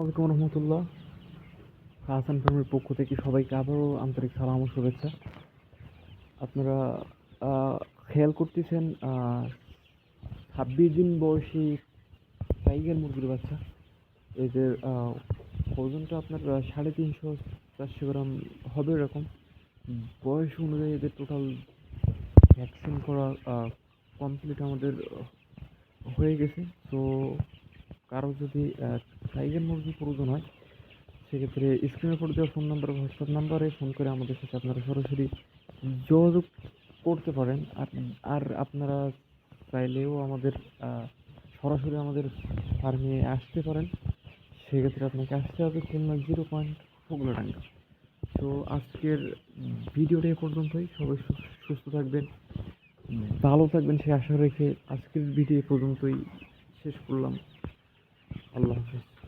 আলাইকুম রহমতুল্লাহ। হাসান ফার্মের পক্ষ থেকে সবাইকে আবারও আন্তরিক সালাম ও শুভেচ্ছা। আপনারা খেয়াল করতেছেন ছাব্বিশ দিন বয়সী টাইগার মুরগির বাচ্চা। এদের ওজনটা আপনার সাড়ে তিনশো, চারশো গ্রাম হবে এরকম। বয়স অনুযায়ী এদের টোটাল ভ্যাকসিন করা কমপ্লিট আমাদের হয়ে গেছে। তো কারও যদি টাইগার মুরগি প্রয়োজন হয় সেক্ষেত্রে স্ক্রিনের উপর দেওয়া ফোন নাম্বার হোয়াটসঅ্যাপ নাম্বারে ফোন করে আমাদের সাথে আপনারা সরাসরি যোগাযোগ করতে পারেন। আর আর আপনারা চাইলেও আমাদের সরাসরি আমাদের ফার্মে আসতে পারেন। সেক্ষেত্রে আপনাকে আসতে হবে খুলনা জিরো পয়েন্ট ফোগলাডাঙ্গা। তো আজকের ভিডিওটা এ পর্যন্তই। সবাই সুস্থ থাকবেন ভালো থাকবেন সে আশা রেখে আজকের ভিডিও এ পর্যন্তই শেষ করলাম। আল্লাহ হাফিজ।